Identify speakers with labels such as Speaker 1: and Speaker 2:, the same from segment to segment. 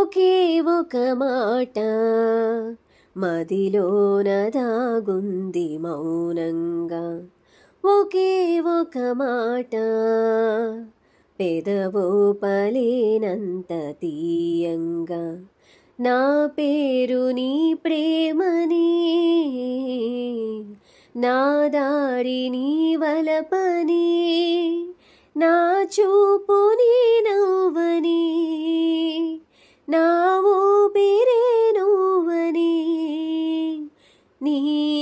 Speaker 1: ఒకే ఒక మాట. మదిలోన దాగుంది మౌనంగా. ఒకే ఒక మాట. పెదవో పలేనంత తీయంగా. నా పేరు నీ ప్రేమని. నా దారి నీ వలపని. నా చూపు నీ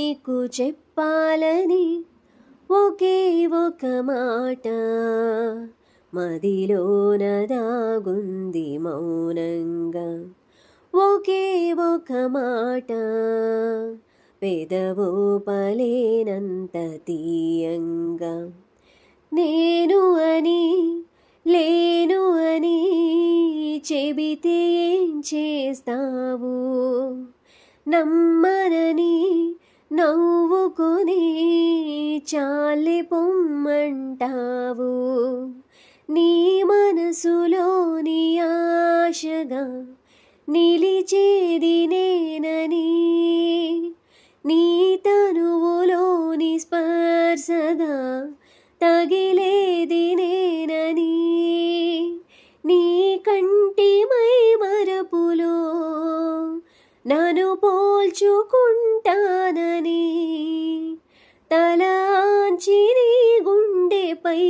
Speaker 1: నీకు చెప్పాలని ఒకే ఒక మాట. మదిలోన దాగుంది మౌనంగా ఒకే ఒక మాట. పెదవో పలేనంత తీయంగా నేను అని లేను అని చెబితే ఏం చేస్తావు? నమ్మనని నవ్వుకుని చాలి పొమ్మంటావు. నీ మనసులోని ఆశగా నిలిచేది నేనని నీ తనువులోని స్పర్శగా తగిలేది నేనని. నన్ను పోల్చుకుంటానని తలాంచి నీ గుండెపై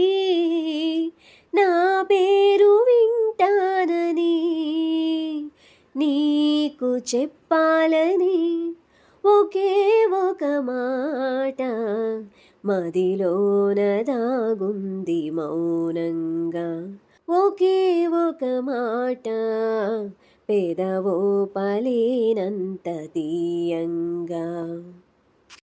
Speaker 1: నా పేరు వింటానని నీకు చెప్పాలని ఒకే ఒక మాట మదిలోన దాగుంది మౌనంగా ఒకే ఒక మాట పెదవో పలేనంత తీయంగా.